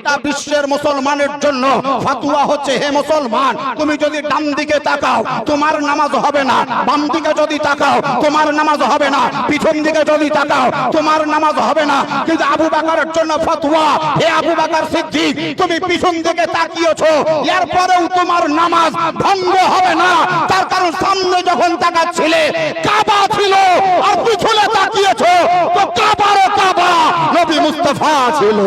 গোটা বিশ্বের মুসলমানের জন্য ফাতুয়া হচ্ছে, হে মুসলমান, তুমি যদি ডান দিকে তাকাও, তোমার নামাজ হবে না। বাম দিকে যদি তাকাও, তোমার নামাজ হবে না। পিছন দিকে যদি তাকাও, তোমার নামাজ হবে না। কিন্তু আবু জন্য ফতোয়া, হে আবু সিদ্দিক, তুমি পিছন দিকে তাকিয়েছো। তোমার নামাজ ভঙ্গ হবে না। তার কারণ সামনে যখন তাকাচ্ছিলে, কাবা ছিল, আর পিছনে তাকিয়েছো। তো কাবারও কাবা নবী মুস্তাফা ছিল।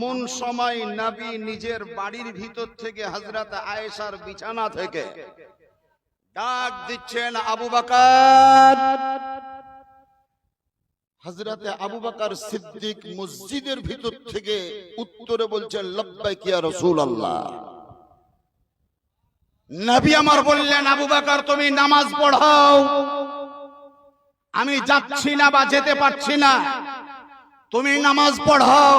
এমন সময় নবী নিজের বাড়ির ভিতর থেকে হযরত আয়েশার বিছানা থেকে ডাক দিচ্ছেন আবু বাকার। হজরতে আবু বাকার সিদ্দিক মসজিদের ভিতর থেকে উত্তরে বলছেন, লব্বাইক ইয়া রাসূলুল্লাহ। নবী আমার বললেন, আবু বাকার, তুমি নামাজ পড়াও। আমি যাচ্ছি না বা যেতে পারছি না। তুমি নামাজ পড়াও।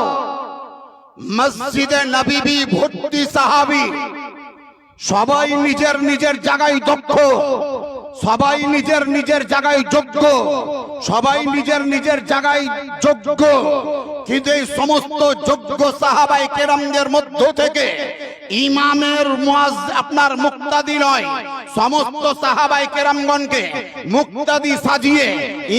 মসজিদে নবীবি ভর্তি সাহাবি। সবাই নিজের নিজের জায়গায় দক্ষ। সবাই নিজের নিজের জায়গায় যোগ্য। সবাই নিজের নিজের জায়গায় যোগ্য। কিন্তু এই সমস্ত যোগ্য সাহাবাই কেরামদের মধ্য থেকে ইমামের মুয়াজ আপনার মুক্তাদি নয়, সমস্ত সাহাবাই কেরামগণকে মুক্তাদি সাজিয়ে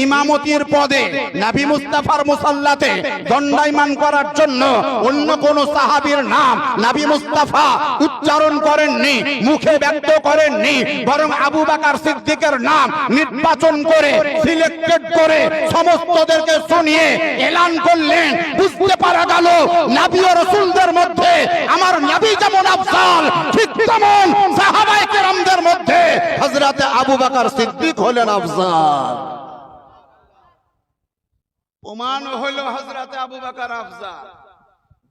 ইমামতির পদে নবী মুস্তাফার মুসাল্লাতে দণ্ডায়মান করার জন্য অন্য কোন সাহাবীর নাম নবী মুস্তাফা উচ্চারণ করেননি, মুখে ব্যক্ত করেননি, বরং আবু বাকার সিদ্দিকের নাম নির্বাচন করে, সিলেক্টেড করে সমস্তদেরকে শুনিয়ে এলান করলেন। বুঝতে পারা গেল, নবী ও রাসূলদের মধ্যে আমার নবী যেমন আফজাল। ঠিক তেমন সাহাবায়ে কেরামদের মধ্যে আবু বকর সিদ্দিক হলেন আফজাল। প্রমাণ হলো আবু বকর আফজাল।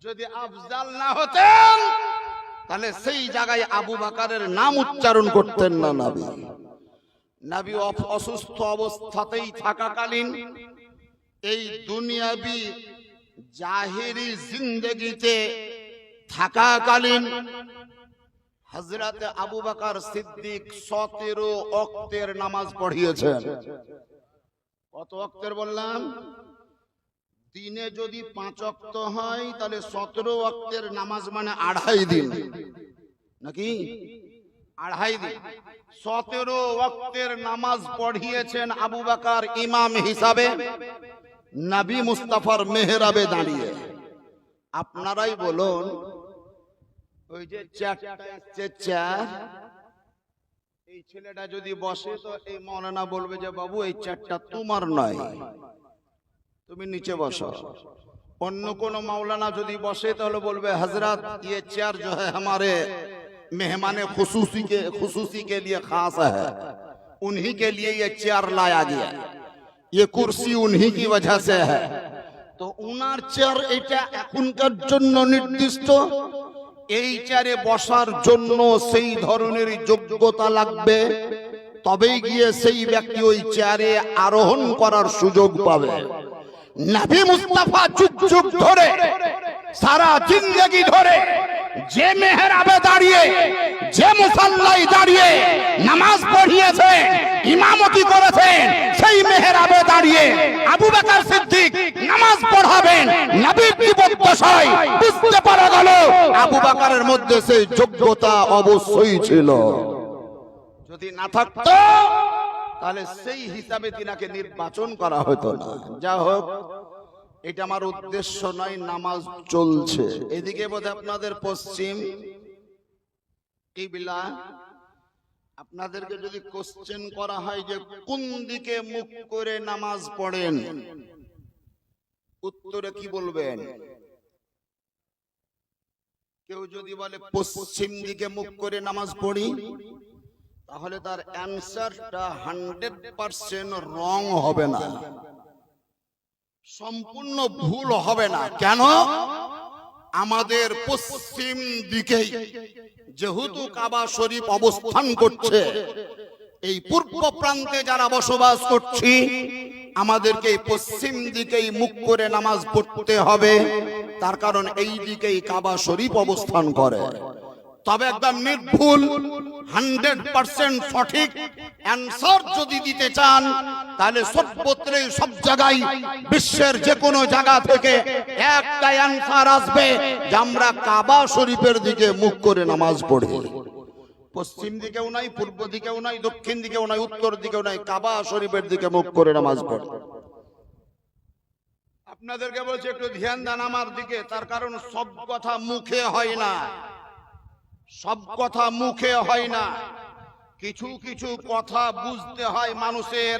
যদি আফজাল না হতেন, তাহলে সেই জায়গায় আবু বাকারের নাম উচ্চারণ করতেন না নবী। নবী অসুস্থ অবস্থাতেই থাকাকালীন এই দুনিয়াবি জাহেরি জিন্দগিতে থাকাকালীন হজরতে আবু বাকার সিদ্দিক সতেরো অক্তের নামাজ পড়িয়েছেন। কত অক্তের বললাম? দিনে যদি পাঁচ অক্ত হয়, তাহলে সতেরো অক্তের নামাজ মানে আড়াই দিন। নাকি? আড়াই দিন। সতেরো অক্তের নামাজ পড়িয়েছেন আবু বাকার ইমাম হিসাবে নবী মুস্তাফার মেহরাবে দাঁড়িয়ে। আপনারাই বলুন ওই যে চারটা এসছে চার এই ছেলেটা যদি বসে তো এই মৌলানা বলবে যে বাবু এই চারটা তোমার নয় তুমি নিচে বসো অন্য কোন मौलाना যদি বসে তাহলে বলবে हजरत ये चेयर जो है हमारे मेहमान खुसूसी के खुसूसी के लिए खास है उन्हीं के लिए ये चेयर लाया गया ये कुर्सी उन्हीं की वजह से है তো উনার চেয়ার এটা এখনকার জন্য নির্দিষ্ট এই চেয়ারে বসার জন্য সেই ধরনের যোগ্যতা লাগবে, তবেই গিয়ে সেই ব্যক্তি ওই চেয়ারে আরোহণ করার সুযোগ পাবে। নবী মুস্তাফা যুগ যুগ ধরে, সারা জিন্দগি ধরে যে মেহরাবে দাঁড়িয়ে, যে মুসাল্লাই দাঁড়িয়ে নামাজ পড়িয়েছে, ইমামতি করেছেন সেই মেহরাবে দাঁড়িয়ে আবু বকর সিদ্দিক নামাজ পড়াবেন। নবীর জীবদ্দশায় বুঝতে পারা গেল, আবু বকরের মধ্যে সেই যোগ্যতা অবশ্যই ছিল। যদি না থাকতো, তাহলে সেই হিসাবে তিনাকে নির্বাচন করা হতো না। যা হোক এটা আমার উদ্দেশ্য নয় নামাজ চলছে। এদিকে বোধ আপনাদের পশ্চিম কিবলা। আপনাদেরকে যদি কোশ্চেন করা হয় যে কোন দিকে মুখ করে নামাজ পড়েন উত্তরে কি বলবেন? কেউ যদি বলে পশ্চিম দিকে মুখ করে নামাজ পড়ি তাহলে তার অ্যান্সারটা হান্ড্রেড পার্সেন্ট রং হবে না। সম্পূর্ণ ভুল হবে না। কেন? আমাদের পশ্চিম দিকে যেহেতু কাবা শরীফ অবস্থান করছে এই পূর্ব প্রান্তে যারা বসবাস করছি আমাদেরকে পশ্চিম দিকেই মুখ করে নামাজ পড়তে হবে। তার কারণ এই দিকেই কাবা শরীফ অবস্থান করে। তবে একদম নির্ভুল, হান্ড্রেড পার্সেন্ট সঠিক অ্যান্সার যদি দিতে চান, তাহলে সর্বত্রই সব জায়গায়, বিশ্বের যে কোনো জায়গা থেকে একটা অ্যান্সার আসবে যে আমরা কাবা শরীফের দিকে মুখ করে নামাজ পড়ি। পশ্চিম দিকেও নাই, পূর্ব দিকেও নাই, দক্ষিণ দিকেও নাই, উত্তর দিকেও নাই, কাবা শরীফের দিকে মুখ করে নামাজ পড়ে। আপনাদেরকে বলছি, একটু ধ্যান দেন আমার দিকে, তার কারণ সব কথা মুখে হয় না। সব কথা মুখে হয় না। কিছু কিছু কথা বুঝতে হয় মানুষের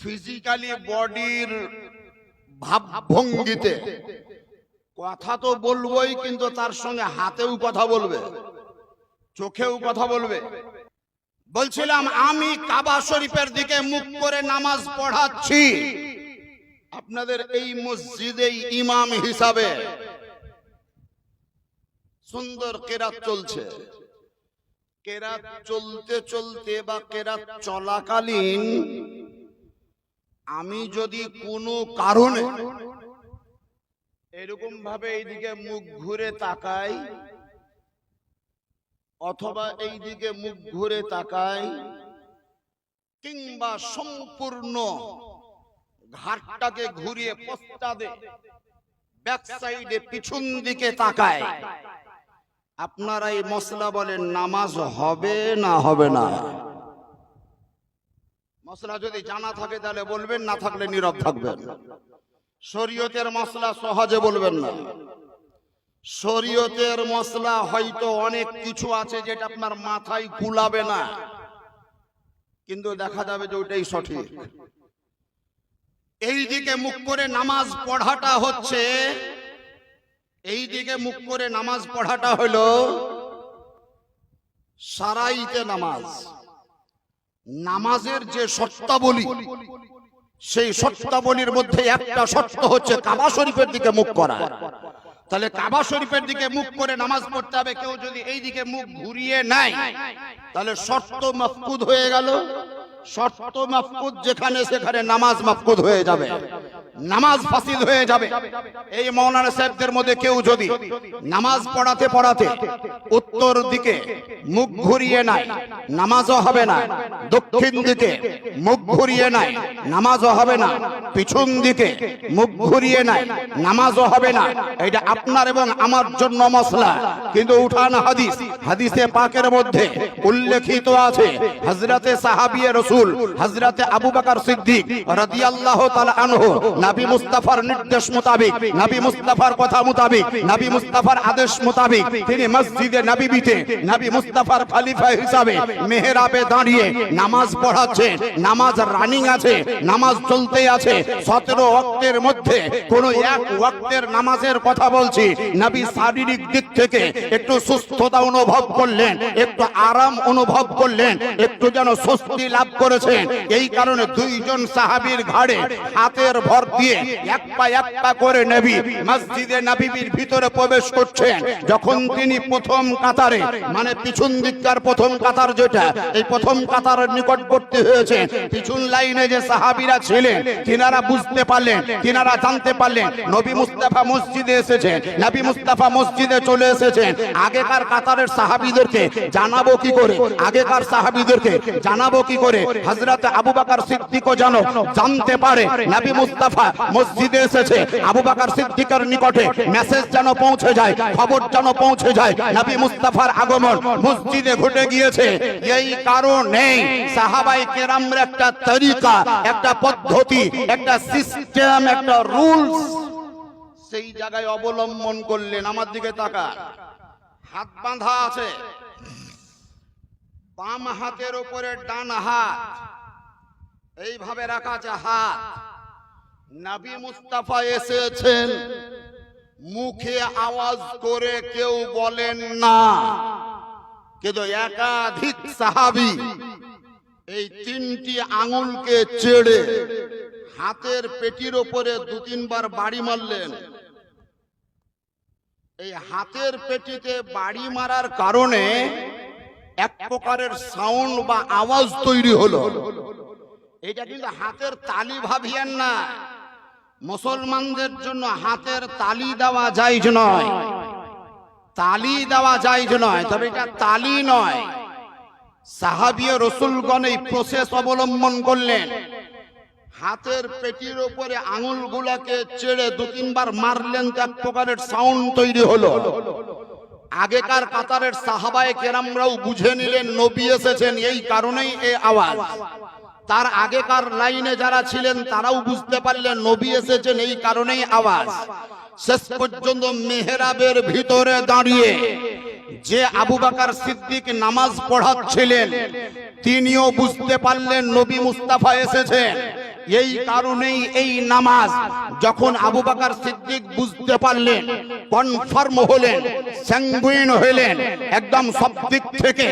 ফিজিক্যালি বডির ভাবভঙ্গিতে। কথা তো বলবোই কিন্তু তার সঙ্গে হাতেও কথা বলবে চোখেও কথা বলবে। বলছিলাম আমি কাবা শরীফের দিকে মুখ করে নামাজ পড়াচ্ছি। আপনাদের এই মসজিদে ইমাম হিসাবে। সুন্দর কেরাত চলছে। কেরাত চলতে চলতে বা কেরাত চলাকালীন আমি যদি কোনো কারণে এরকম ভাবে এইদিকে মুখ ঘুরে তাকাই, অথবা এইদিকে মুখ ঘুরে তাকাই, কিংবা সম্পূর্ণ ঘাটটাকে ঘুরিয়ে পশ্চাদে ব্যাক সাইডে পিছন দিকে তাকায় আপনারা এই মশলা বলেন, নামাজ হবে না হবে না। মশলা যদি জানা থাকে তাহলে বলবেন, না থাকলে নীরব থাকবেন। শরীয়তের মশলা সহজে বলবেন না। শরীয়তের মশলা হয়তো অনেক কিছু আছে যেটা আপনার মাথায় কুলাবে না। কিন্তু দেখা যাবে যে ওইটাই সঠিক। এই দিকে মুখ করে নামাজ পড়াটা হচ্ছে এই দিকে মুখ করে নামাজ পড়াটা হলো সারাইতে নামাজ। নামাজের যে শর্তাবলী সেই শর্তাবলীর মধ্যে একটা শর্ত হচ্ছে কাবা শরীফের দিকে মুখ করা। তাহলে কাবা শরীফের দিকে মুখ করে নামাজ পড়তে হবে কেউ যদি এই দিকে মুখ ঘুরিয়ে নেয় তাহলে শর্ত মফকুদ হয়ে গেল। শর্ত মফকুদ যেখানে সেখানে নামাজ মফকুদ হয়ে যাবে। নামাজ ফাসিল হয়ে যাবে। এই মৌলানা সাহেবদের মধ্যে কেউ যদি নামাজ পড়াতে পড়াতে উত্তর দিকে মুখ ঘুরিয়ে নাই নামাজও হবে না। দক্ষিণ দিকে মুখ ঘুরিয়ে নাই নামাজও হবে না। পিছন দিকে মুখ ঘুরিয়ে নাই নামাজও হবে না। এটা আপনার এবং আমার জন্য মশলা। কিন্তু উঠান হাদিস, হাদিসে পাকের মধ্যে উল্লেখিত আছে হজরতে সাহাবিয়ে রসুল হজরতে আবু বকর সিদ্দিক রাদিয়াল্লাহু তাআলা আনহু নবী মুস্তাফার নির্দেশ মোতাবেক, নবী মুস্তাফার কথা মোতাবেক, নবী মুস্তাফার আদেশ মোতাবেক তিনি মসজিদে নবীতে নবী মুস্তাফার খলিফা হিসাবে মেহরাবে দাঁড়িয়ে নামাজ পড়াচ্ছেন নামাজ রানিং আছে, নামাজ চলতে আছে। সতেরো ওয়াক্তের মধ্যে কোন এক ওয়াক্তের নামাজের কথা বলছি, নবী শারীরিক দিক থেকে একটু সুস্থতা অনুভব করলেন, একটু আরাম অনুভব করলেন, একটু যেন স্বস্তি লাভ করেছেন। এই কারণে দুইজন সাহাবীর ঘাড়ে হাতের ভর দিয়ে এক পা এক পা করে নবী মসজিদে নবীর ভিতরে প্রবেশ করছেন। যখন তিনি প্রথম কাতারে মানে পিছন দিককার প্রথম কাতার যেটা, এই প্রথম কাতারের নিকটবর্তী হয়েছে। পিছন লাইনে যে সাহাবীরা ছিলেন, তিনারা বুঝতে পারলেন, তিনারা জানতে পারলেন, নবী মুস্তাফা মসজিদে এসেছেন নবী মুস্তাফা মসজিদে চলে এসেছেন। আগেকার কাতারের সাহাবীদেরকে জানাব কি করে? আগেকার সাহাবীদেরকে জানাব কি করে? হযরত আবু বকর সিদ্দিকও জানো জানতে পারে, নবী মুস্তাফা মসজিদে এসেছে। আবু বকর সিদ্দিকের নিকটে মেসেজ যেন পৌঁছে যায়, খবর যেন পৌঁছে যায় মুস্তাফার আগমন মসজিদে ঘটে গিয়েছে। এই কারণে সাহাবাই কেরামের একটা তরিকা, একটা পদ্ধতি, একটা সিস্টেম একটা রুলস সেই জায়গায় অবলম্বন করলেন। আমার দিকে তাকা হাত বাঁধা আছে। বাম হাতের উপরে ডান হাত। এইভাবে রাখা আছে হাত। নবী মুস্তাফা এসেছেন। মুখে আওয়াজ করে কেউ বলেন না। কিন্তু একাধিক সাহাবি এই তিনটি আঙুলকে চেড়ে হাতের পেটির ওপরে দু তিনবার বাড়ি মারলেন। এই হাতের পেটিতে বাড়ি মারার কারণে এক প্রকারের সাউন্ড বা আওয়াজ তৈরি হলো। এটা কিন্তু হাতের তালি ভাবিয়েন না। মুসলমানদের জন্য হাতের তালি দেওয়া জায়জ নয়। তালি দেওয়া জায়জ নয়, তবে এটা তালি নয়। সাহাবিয়া রসুলগণ এই প্রসেস অবলম্বন করলেন। হাতের পেটির উপরে আঙুলগুলাকে চেড়ে দু তিনবার মারলেন তো এক প্রকারের সাউন্ড তৈরি হলো। আগেকার কাতারের সাহাবায় কেরামরাও বুঝে নিলেন, নবী এসেছেন, এই কারণেই এ আওয়াজ। তার আগেকার লাইনে যারা ছিলেন, তারাও বুঝতে পারলেন নবী এসেছেন এই কারণেই আওয়াজ। শেষ পর্যন্ত মেহরাবের ভিতরে দাঁড়িয়ে যে আবু বাকার সিদ্দিক নামাজ পড়াচ্ছিলেন, তিনিও বুঝতে পারলেন নবী মুস্তাফা এসেছেন। এই কারণেই এই নামাজ, যখন আবু বাকার সিদ্দিক বুঝতে পারলেন, কনফার্ম হলেন স্যাঙ্গুইন হলেন, একদম সব দিক থেকে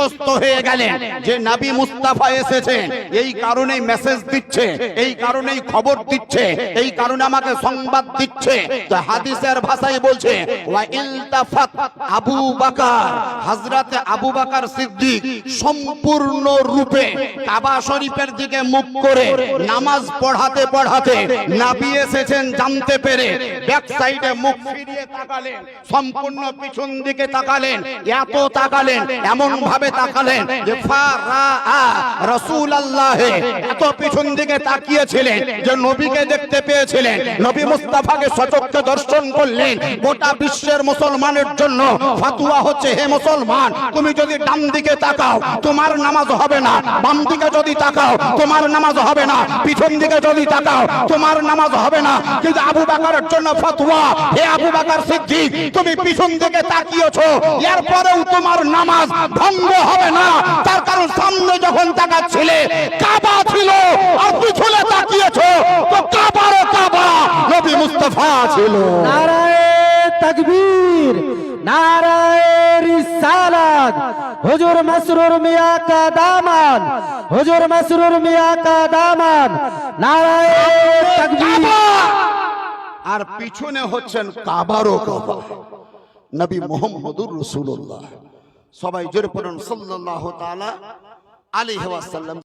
বিশ্বস্ত হয়ে গেলেন যে নবী মুস্তাফা এসেছেন এই কারণেই মেসেজ দিচ্ছে, এই কারণেই খবর দিচ্ছে, এই কারণে আমাকে সংবাদ দিচ্ছে। তো হাদিসের ভাষায় বলছে আবু বাকার হযরতে আবু বাকার সিদ্দিক সম্পূর্ণ রূপে কাবা শরীফের দিকে মুখ করে নামাজ পড়াতে পড়াতে নাবি এসেছেন জানতে পেরে ব্যাক সাইডে মুখ ফিরিয়ে তাকালেন, সম্পূর্ণ পিছন দিকে তাকালেন, এত তাকালেন এমন ভাবে তাকালেন যে ফারা এত পিছন দিকে তাকিয়েছিলেন যে নবীকে দেখতে পেয়েছিলেন। নবী মুস্তাফাকে সচক্ষে দর্শন করলেন। গোটা বিশ্বের মুসলমানের জন্য ফাতুয়া হচ্ছে হে মুসলমান তুমি যদি ডান দিকে তাকাও তোমার নামাজ হবে না। বাম দিকে যদি তাকাও তোমার নামাজ হবে না। পিছন দিকে যদি তাকাও তোমার নামাজ হবে না। কিন্তু আবু বাকারের জন্য ফতোয়া হে আবু বাকার সিদ্দিক তুমি পিছন দিকে তাকিয়েছো। এরপরেও তোমার নামাজ ভঙ্গ হবে না। তার কারণ সামনে যখন তাকাচ্ছিলে কাবা ছিল আর পিছনে তাকিয়েছো তো কাবারও কাবা নবী মুস্তাফা ছিল। নারায়ে তকবীর নারায়ে রিসালাত। হুজুর মাসরুর মিয়া কা দামান হুজুর মাসরুর মিয়া কা দামান নারায়ে তকবীর। আর পিছনে হচ্ছেন কাবারও কাবা। নবী মোহাম্মদুর রসুল্লাহ সবাই জোরে পড়ুন। সাল্লাল্লাহু তাআলা আলাইহি ওয়াসাল্লাম।